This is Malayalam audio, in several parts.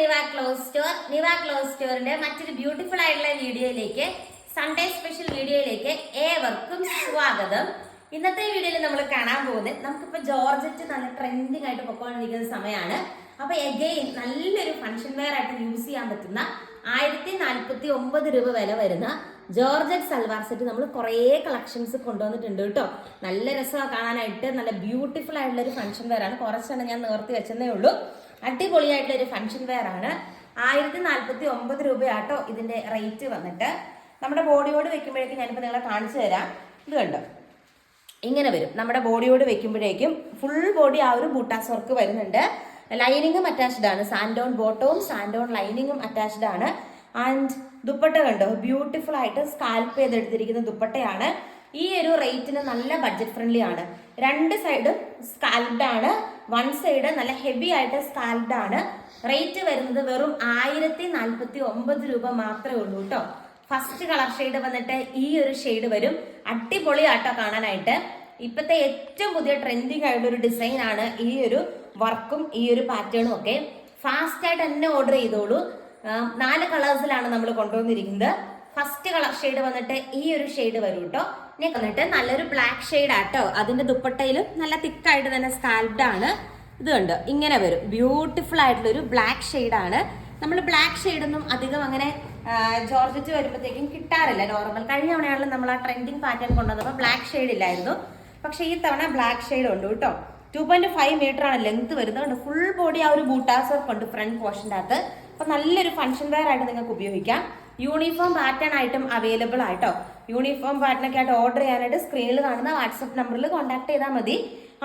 Niva clothes store Niva clothes സ്റ്റോറിന്റെ മറ്റൊരു ബ്യൂട്ടിഫുൾ ആയിട്ടുള്ള വീഡിയോയിലേക്ക് സൺഡേ സ്പെഷ്യൽ വീഡിയോയിലേക്ക് ഏവർക്കും സ്വാഗതം. ഇന്നത്തെ വീഡിയോയിൽ നമ്മൾ കാണാൻ പോകുന്നത് നമുക്കിപ്പോ ജോർജറ്റ് നല്ല ട്രെൻഡിങ് ആയിട്ട് പൊക്കോണ്ടിരിക്കുന്ന സമയമാണ് അപ്പൊ എഗെയിൻ നല്ലൊരു ഫംഗ്ഷൻ വെയർ ആയിട്ട് യൂസ് ചെയ്യാൻ പറ്റുന്ന ആയിരത്തി നാൽപ്പത്തി ഒമ്പത് രൂപ വില വരുന്ന ജോർജറ്റ് സൽവാർ സെറ്റ് നമ്മൾ കുറേ കളക്ഷൻസ് കൊണ്ടുവന്നിട്ടുണ്ട് കേട്ടോ. നല്ല രസമാണ് കാണാനായിട്ട്. നല്ല ബ്യൂട്ടിഫുൾ ആയിട്ടുള്ള ഒരു ഫംഗ്ഷൻ വെയർ ആണ്. കുറച്ചെണ്ണം ഞാൻ നിവർത്തി വെച്ചതേ ഉള്ളൂ. അടിപൊളിയായിട്ടുള്ള ഒരു ഫംഗ്ഷൻ വെയർ ആണ്. ആയിരത്തി നാൽപ്പത്തി ഒമ്പത് രൂപയാട്ടോ ഇതിന്റെ റേറ്റ് വന്നിട്ട്. നമ്മുടെ ബോഡിയോട് വെക്കുമ്പോഴേക്കും ഞാനിപ്പോൾ നിങ്ങളെ കാണിച്ചു തരാം. ഇത് കണ്ടോ? ഇങ്ങനെ വരും. നമ്മുടെ ബോഡിയോട് വെക്കുമ്പോഴേക്കും ഫുൾ ബോഡി ആ ഒരു ബൂട്ടാസ് വർക്ക് വരുന്നുണ്ട്. ലൈനിങ്ങും അറ്റാച്ച്ഡ് ആണ്. സാൻഡോൺ ബോട്ടവും സാൻഡോൺ ലൈനിങ്ങും അറ്റാച്ച്ഡ് ആണ്. ആൻഡ് ദുപ്പട്ട കണ്ടോ? ബ്യൂട്ടിഫുൾ ആയിട്ട് സ്കാൽപ്പ് ചെയ്തെടുത്തിരിക്കുന്ന ദുപ്പട്ടയാണ്. ഈ ഒരു റേറ്റിന് നല്ല ബഡ്ജറ്റ് ഫ്രണ്ട്ലി ആണ്. രണ്ട് സൈഡും സ്കാൽപ്ഡ് ആണ്. വൺ സൈഡ് നല്ല ഹെവി ആയിട്ട് സ്കാൽപ്ഡ് ആണ്. റേറ്റ് വരുന്നത് വെറും ആയിരത്തി നാൽപ്പത്തി ഒമ്പത് രൂപ മാത്രമേ ഉള്ളൂ കേട്ടോ ഫസ്റ്റ് കളർ ഷെയ്ഡ് വന്നിട്ട് ഈ ഒരു ഷെയ്ഡ് വരും. അടിപൊളി ആട്ടോ കാണാനായിട്ട്. ഇപ്പോഴത്തെ ഏറ്റവും പുതിയ ട്രെൻഡിങ് ആയിട്ടുള്ള ഒരു ഡിസൈൻ ആണ് ഈ ഒരു വർക്കും ഈ ഒരു പാറ്റേണും ഒക്കെ. ഫാസ്റ്റ് ആയിട്ട് തന്നെ ഓർഡർ ചെയ്തോളൂ. നാല് കളേഴ്സിലാണ് നമ്മൾ കൊണ്ടുവന്നിരിക്കുന്നത്. ഫസ്റ്റ് കളർ ഷെയ്ഡ് വന്നിട്ട് ഈ ഒരു ഷെയ്ഡ് വരും കേട്ടോ വന്നിട്ട് നല്ലൊരു ബ്ലാക്ക് ഷെയ്ഡ് ആട്ടോ. അതിന്റെ ദുപ്പട്ടയിലും നല്ല തിക്കായിട്ട് തന്നെ സ്കാൽപ്ഡ് ആണ്. ഇത് കണ്ടോ? ഇങ്ങനെ വരും. ബ്യൂട്ടിഫുൾ ആയിട്ടുള്ള ഒരു ബ്ലാക്ക് ഷെയ്ഡ് ആണ്. നമ്മൾ ബ്ലാക്ക് ഷെയ്ഡ് ഒന്നും അധികം അങ്ങനെ ജോർജറ്റ് വരുമ്പോഴത്തേക്കും കിട്ടാറില്ല. നോർമൽ കഴിഞ്ഞ തവണയാണല്ലോ നമ്മൾ ആ ട്രെൻഡിങ് പാറ്റേൺ കൊണ്ടുവന്നപ്പോൾ ബ്ലാക്ക് ഷെയ്ഡ് ഇല്ലായിരുന്നു. പക്ഷേ ഈ തവണ ബ്ലാക്ക് ഷെയ്ഡ് ഉണ്ട് കേട്ടോ ടു പോയിന്റ് ഫൈവ് മീറ്റർ ആണ് ലെങ്ത് വരുന്നത്. ഫുൾ ബോഡി ആ ഒരു ബൂട്ടാസ് വർക്ക് ഉണ്ട് ഫ്രണ്ട് പോർഷന്റെ അകത്ത്. അപ്പം നല്ലൊരു ഫംഗ്ഷൻ വെയർ ആയിട്ട് നിങ്ങൾക്ക് ഉപയോഗിക്കാം. യൂണിഫോം പാറ്റേൺ ആയിട്ടും അവൈലബിൾ ആയിട്ടോ യൂണിഫോം പാറ്റേൺ ഒക്കെ ആയിട്ട് ഓർഡർ ചെയ്യാനായിട്ട് സ്ക്രീനിൽ കാണുന്ന വാട്സപ്പ് നമ്പറിൽ കോൺടാക്ട് ചെയ്താൽ മതി.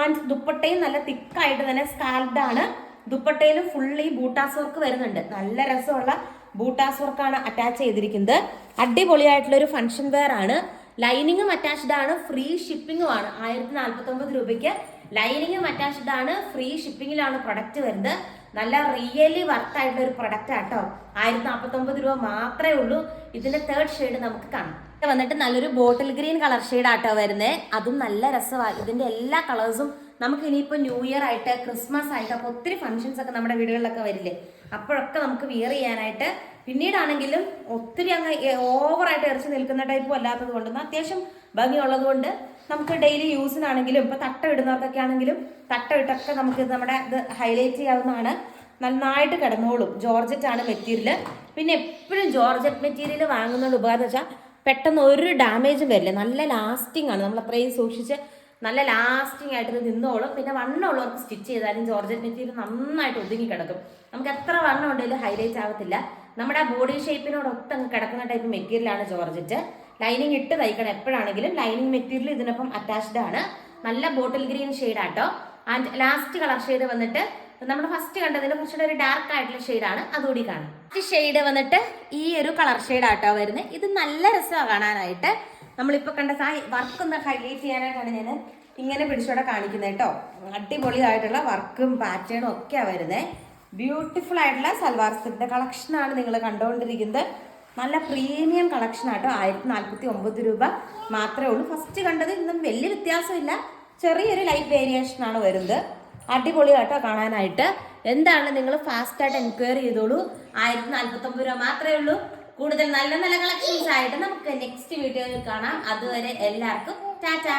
ആൻഡ് ദുപ്പട്ടയും നല്ല തിക്കായിട്ട് തന്നെ സ്കാൽഡ് ആണ്. ദുപ്പട്ടയിൽ ഫുള്ളി ബൂട്ടാസ് വർക്ക് വരുന്നുണ്ട്. നല്ല രസമുള്ള ബൂട്ടാസ് വർക്കാണ് അറ്റാച്ച് ചെയ്തിരിക്കുന്നത്. അടിപൊളിയായിട്ടുള്ള ഒരു ഫംഗ്ഷൻ വെയർ ആണ്. ലൈനിങ്ങും അറ്റാച്ച്ഡ് ആണ്. ഫ്രീ ഷിപ്പിംഗും ആണ്. ആയിരത്തി നാൽപ്പത്തി ഒമ്പത് രൂപയ്ക്ക് ലൈനിങ്ങും അറ്റാച്ച്ഡ് ആണ്. ഫ്രീ ഷിപ്പിംഗിലാണ് പ്രൊഡക്റ്റ് വരുന്നത്. നല്ല റിയലി വർത്ത് ആയിട്ടുള്ള ഒരു പ്രൊഡക്റ്റ് ആട്ടോ ആയിരത്തി നാൽപ്പത്തി ഒമ്പത് രൂപ മാത്രമേ ഉള്ളൂ. ഇതിന്റെ തേർഡ് ഷെയ്ഡ് നമുക്ക് കാണാം. വന്നിട്ട് നല്ലൊരു ബോട്ടിൽ ഗ്രീൻ കളർ ഷെയ്ഡ് ആട്ടോ വരുന്നത് അതും നല്ല രസമാണ് ഇതിന്റെ എല്ലാ കളേഴ്സും നമുക്ക് ഇനിയിപ്പോൾ ന്യൂ ഇയർ ആയിട്ട് ക്രിസ്മസ് ആയിട്ട് അപ്പോൾ ഒത്തിരി ഫംഗ്ഷൻസ് ഒക്കെ നമ്മുടെ വീടുകളിലൊക്കെ വരില്ലേ? അപ്പോഴൊക്കെ നമുക്ക് വിയർ ചെയ്യാനായിട്ട് പിന്നീടാണെങ്കിലും ഒത്തിരി അങ്ങ് ഓവറായിട്ട് ഇറച്ചി നിൽക്കുന്ന ടൈപ്പും അല്ലാത്തത് കൊണ്ട് അത്യാവശ്യം ഭംഗിയുള്ളത് കൊണ്ട് നമുക്ക് ഡെയിലി യൂസിനാണെങ്കിലും ഇപ്പോൾ തട്ട ഇടുന്നവർക്കൊക്കെ ആണെങ്കിലും തട്ട ഇട്ടൊക്കെ നമുക്ക് നമ്മുടെ ഇത് ഹൈലൈറ്റ് ചെയ്യാവുന്നതാണ്. നന്നായിട്ട് കിടന്നോളും. ജോർജറ്റ് ആണ് മെറ്റീരിയൽ പിന്നെ എപ്പോഴും ജോർജറ്റ് മെറ്റീരിയൽ വാങ്ങുന്നതുകൊണ്ട് ഉപകാരം വെച്ചാൽ പെട്ടെന്ന് ഒരു ഡാമേജും വരില്ല. നല്ല ലാസ്റ്റിംഗ് ആണ്. നമ്മൾ അത്രയും സൂക്ഷിച്ച് നല്ല ലാസ്റ്റിംഗ് ആയിട്ട് നിന്നോളും. പിന്നെ വണ്ണമുള്ളവർക്ക് സ്റ്റിച്ച് ചെയ്താലും ജോർജറ്റ് മെറ്റീരിയൽ നന്നായിട്ട് ഒതുങ്ങി കിടക്കും. നമുക്ക് എത്ര വണ്ണം ഉണ്ടെങ്കിലും ഹൈലൈറ്റ് ആവത്തില്ല. നമ്മുടെ ആ ബോഡി ഷേപ്പിനോട് ഒത്തങ്ങ് കിടക്കുന്ന ടൈപ്പ് മെറ്റീരിയലാണ് ജോർജറ്റ്. ലൈനിങ് ഇട്ട് തയ്ക്കണം എപ്പോഴാണെങ്കിലും. ലൈനിങ് മെറ്റീരിയൽ ഇതിനൊപ്പം അറ്റാച്ച്ഡ് ആണ്. നല്ല ബോട്ടിൽ ഗ്രീൻ ഷെയ്ഡ് ആട്ടോ. ആൻഡ് ലാസ്റ്റ് കളർ ഷെയ്ഡ് വന്നിട്ട് നമ്മൾ ഫസ്റ്റ് കണ്ടതിന് കുറച്ചുകൂടെ ഒരു ഡാർക്ക് ആയിട്ടുള്ള ഷെയ്ഡാണ് അതുകൂടി കാണാം. ഷെയ്ഡ് വന്നിട്ട് ഈ ഒരു കളർ ഷെയ്ഡ് ആട്ടോ വരുന്നത്. ഇത് നല്ല രസമാണ് കാണാനായിട്ട്. നമ്മളിപ്പോൾ കണ്ട സാ വർക്ക് ഒന്ന് ഹൈലൈറ്റ് ചെയ്യാനായിട്ടാണ് ഞാൻ ഇങ്ങനെ പിടിച്ചോടെ കാണിക്കുന്നത് കേട്ടോ. അടിപൊളിയായിട്ടുള്ള വർക്കും പാറ്റേണും ഒക്കെയാണ് വരുന്നത് ബ്യൂട്ടിഫുൾ ആയിട്ടുള്ള സൽവാർ സെറ്റിന്റെ കളക്ഷനാണ് നിങ്ങൾ കണ്ടുകൊണ്ടിരിക്കുന്നത് നല്ല പ്രീമിയം കളക്ഷൻ ആട്ടോ. ആയിരത്തി നാൽപ്പത്തി ഒമ്പത് രൂപ മാത്രമേ ഉള്ളൂ. ഫസ്റ്റ് കണ്ടത് ഇന്നും വലിയ വ്യത്യാസമില്ല. ചെറിയൊരു ലൈഫ് വേരിയേഷൻ ആണ് വരുന്നത്. അടിപൊളിയാട്ടോ കാണാനായിട്ട്. എന്താണ് നിങ്ങൾ ഫാസ്റ്റായിട്ട് എൻക്വയറി ചെയ്തോളൂ. ആയിരത്തി നാൽപ്പത്തി ഒമ്പത് രൂപ മാത്രമേ ഉള്ളൂ. കൂടുതൽ നല്ല നല്ല കളക്ഷൻസ് ആയിട്ട് നമുക്ക് നെക്സ്റ്റ് വീഡിയോയിൽ കാണാം. അതുവരെ എല്ലാവർക്കും ടാറ്റാ.